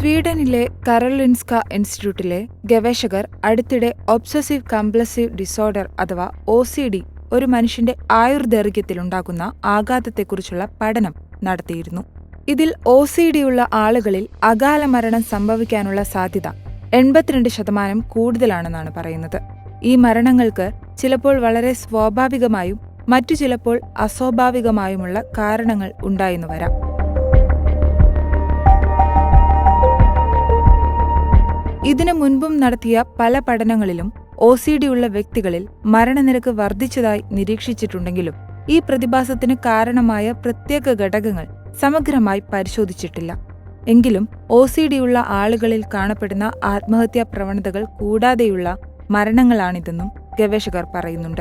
സ്വീഡനിലെ കരലിൻസ്ക ഇൻസ്റ്റിറ്റ്യൂട്ടിലെ ഗവേഷകർ അടുത്തിടെ ഒബ്സസീവ് കംപ്ലസീവ് ഡിസോർഡർ അഥവാ ഒ സി ഡി ഒരു മനുഷ്യന്റെ ആയുർദൈർഘ്യത്തിലുണ്ടാകുന്ന ആഘാതത്തെക്കുറിച്ചുള്ള പഠനം നടത്തിയിരുന്നു. ഇതിൽ ഒ സി ഡി ഉള്ള ആളുകളിൽ അകാല മരണം സംഭവിക്കാനുള്ള സാധ്യത എൺപത്തിരണ്ട് ശതമാനം കൂടുതലാണെന്നാണ് പറയുന്നത്. ഈ മരണങ്ങൾക്ക് ചിലപ്പോൾ വളരെ സ്വാഭാവികമായും മറ്റു ചിലപ്പോൾ അസ്വാഭാവികമായുമുള്ള കാരണങ്ങൾ ഉണ്ടായെന്നു വരാം. ഇതിനു മുൻപും നടത്തിയ പല പഠനങ്ങളിലും ഒ സി ഡി ഉള്ള വ്യക്തികളിൽ മരണനിരക്ക് വർദ്ധിച്ചതായി നിരീക്ഷിച്ചിട്ടുണ്ടെങ്കിലും ഈ പ്രതിഭാസത്തിന് കാരണമായ പ്രത്യേക ഘടകങ്ങൾ സമഗ്രമായി പരിശോധിച്ചിട്ടില്ല. എങ്കിലും ഒ സി ഡി ഉള്ള ആളുകളിൽ കാണപ്പെടുന്ന ആത്മഹത്യാ പ്രവണതകൾ കൂടാതെയുള്ള മരണങ്ങളാണിതെന്നും ഗവേഷകർ പറയുന്നുണ്ട്.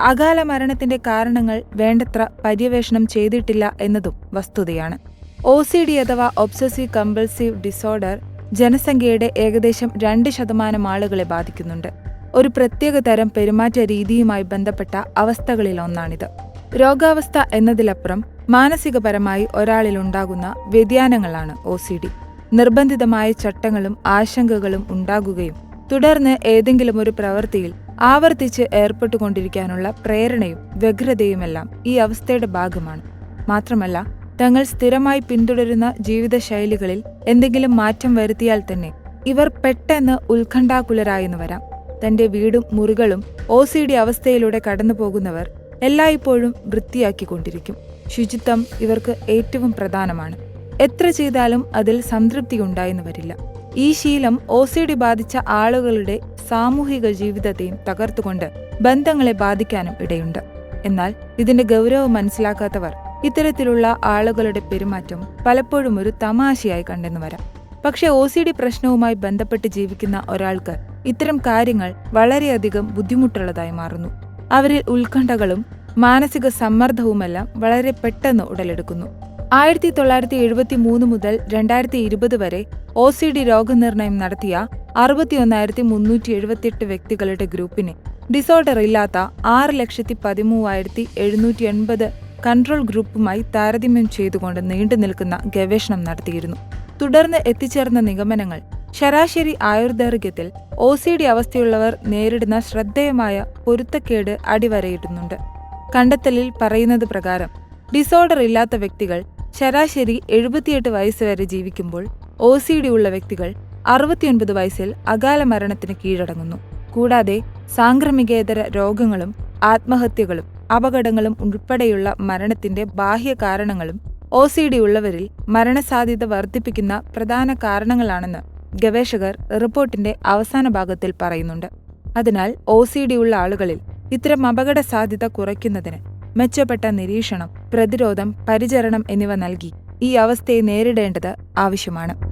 അകാല മരണത്തിന്റെ കാരണങ്ങൾ വേണ്ടത്ര പര്യവേഷണം ചെയ്തിട്ടില്ല എന്നതും വസ്തുതയാണ്. ഒ സി ഡി അഥവാ ഒബ്സസീവ് കമ്പൾസീവ് ഡിസോർഡർ ജനസംഖ്യയുടെ ഏകദേശം രണ്ട് ശതമാനം ആളുകളെ ബാധിക്കുന്നുണ്ട്. ഒരു പ്രത്യേക തരം പെരുമാറ്റ രീതിയുമായി ബന്ധപ്പെട്ട അവസ്ഥകളിലൊന്നാണിത് രോഗാവസ്ഥ എന്നതിലപ്പുറം മാനസികപരമായി ഒരാളിലുണ്ടാകുന്ന വ്യതിയാനങ്ങളാണ് ഒ സി ഡി. നിർബന്ധിതമായ ചട്ടങ്ങളും ആശങ്കകളും ഉണ്ടാകുകയും തുടർന്ന് ഏതെങ്കിലും ഒരു പ്രവൃത്തിയിൽ ആവർത്തിച്ച് ഏർപ്പെട്ടുകൊണ്ടിരിക്കാനുള്ള പ്രേരണയും വ്യഗ്രതയുമെല്ലാം ഈ അവസ്ഥയുടെ ഭാഗമാണ്. മാത്രമല്ല തങ്ങൾ സ്ഥിരമായി പിന്തുടരുന്ന ജീവിതശൈലികളിൽ എന്തെങ്കിലും മാറ്റം വരുത്തിയാൽ തന്നെ ഇവർ പെട്ടെന്ന് ഉത്കണ്ഠാകുലരായെന്ന് വരാം. തന്റെ വീടും മുറികളും ഒ സി ഡി അവസ്ഥയിലൂടെ കടന്നുപോകുന്നവർ എല്ലായ്പ്പോഴും വൃത്തിയാക്കിക്കൊണ്ടിരിക്കും. ശുചിത്വം ഇവർക്ക് ഏറ്റവും പ്രധാനമാണ്. എത്ര ചെയ്താലും അതിൽ സംതൃപ്തി ഉണ്ടായെന്ന് വരില്ല. ഈ ശീലം ഒ സി ഡി ബാധിച്ച ആളുകളുടെ സാമൂഹിക ജീവിതത്തെയും തകർത്തുകൊണ്ട് ബന്ധങ്ങളെ ബാധിക്കാനും ഇടയുണ്ട്. എന്നാൽ ഇതിന്റെ ഗൗരവം മനസ്സിലാക്കാത്തവർ ഇത്തരത്തിലുള്ള ആളുകളുടെ പെരുമാറ്റം പലപ്പോഴും ഒരു തമാശയായി കണ്ടെന്നു വരാം. പക്ഷേ ഒ സി ഡി പ്രശ്നവുമായി ബന്ധപ്പെട്ട് ജീവിക്കുന്ന ഒരാൾക്ക് ഇത്തരം കാര്യങ്ങൾ വളരെയധികം ബുദ്ധിമുട്ടുള്ളതായി മാറുന്നു. അവരിൽ ഉത്കണ്ഠകളും മാനസിക സമ്മർദ്ദവുമെല്ലാം വളരെ പെട്ടെന്ന് ഉടലെടുക്കുന്നു. ആയിരത്തി തൊള്ളായിരത്തി എഴുപത്തി മൂന്ന് മുതൽ രണ്ടായിരത്തി ഇരുപത് വരെ ഒ സി ഡി രോഗനിർണയം നടത്തിയ അറുപത്തിയൊന്നായിരത്തി മുന്നൂറ്റി എഴുപത്തിയെട്ട് വ്യക്തികളുടെ ഗ്രൂപ്പിനെ ഡിസോർഡർ ഇല്ലാത്ത ആറ് ലക്ഷത്തി പതിമൂവായിരത്തി എഴുന്നൂറ്റി എൺപത് കൺട്രോൾ ഗ്രൂപ്പുമായി താരതമ്യം ചെയ്തുകൊണ്ട് നീണ്ടു നിൽക്കുന്ന ഗവേഷണം നടത്തിയിരുന്നു. തുടർന്ന് എത്തിച്ചേർന്ന നിഗമനങ്ങൾ ശരാശരി ആയുർദൈർഘ്യത്തിൽ ഒ സി ഡി അവസ്ഥയുള്ളവർ നേരിടുന്ന ശ്രദ്ധേയമായ പൊരുത്തക്കേട് അടിവരയിടുന്നുണ്ട്. കണ്ടെത്തലിൽ പറയുന്നത് പ്രകാരം ഡിസോർഡർ ഇല്ലാത്ത വ്യക്തികൾ ശരാശരി എഴുപത്തിയെട്ട് വയസ്സ് വരെ ജീവിക്കുമ്പോൾ ഒ സി ഡി ഉള്ള വ്യക്തികൾ അറുപത്തിയൊൻപത് വയസ്സിൽ അകാല മരണത്തിന് കീഴടങ്ങുന്നു. കൂടാതെ സാംക്രമികേതര രോഗങ്ങളും ആത്മഹത്യകളും അപകടങ്ങളും ഉൾപ്പെടെയുള്ള മരണത്തിന്റെ ബാഹ്യ കാരണങ്ങളും ഒ സി ഡി ഉള്ളവരിൽ മരണസാധ്യത വർദ്ധിപ്പിക്കുന്ന പ്രധാന കാരണങ്ങളാണെന്ന് ഗവേഷകർ റിപ്പോർട്ടിന്റെ അവസാന ഭാഗത്തിൽ പറയുന്നുണ്ട്. അതിനാൽ ഒ സി ഡി ഉള്ള ആളുകളിൽ ഇത്തരം അപകട സാധ്യത കുറയ്ക്കുന്നതിന് മെച്ചപ്പെട്ട നിരീക്ഷണം പ്രതിരോധം പരിചരണം എന്നിവ നൽകി ഈ അവസ്ഥയെ നേരിടേണ്ടത് ആവശ്യമാണ്.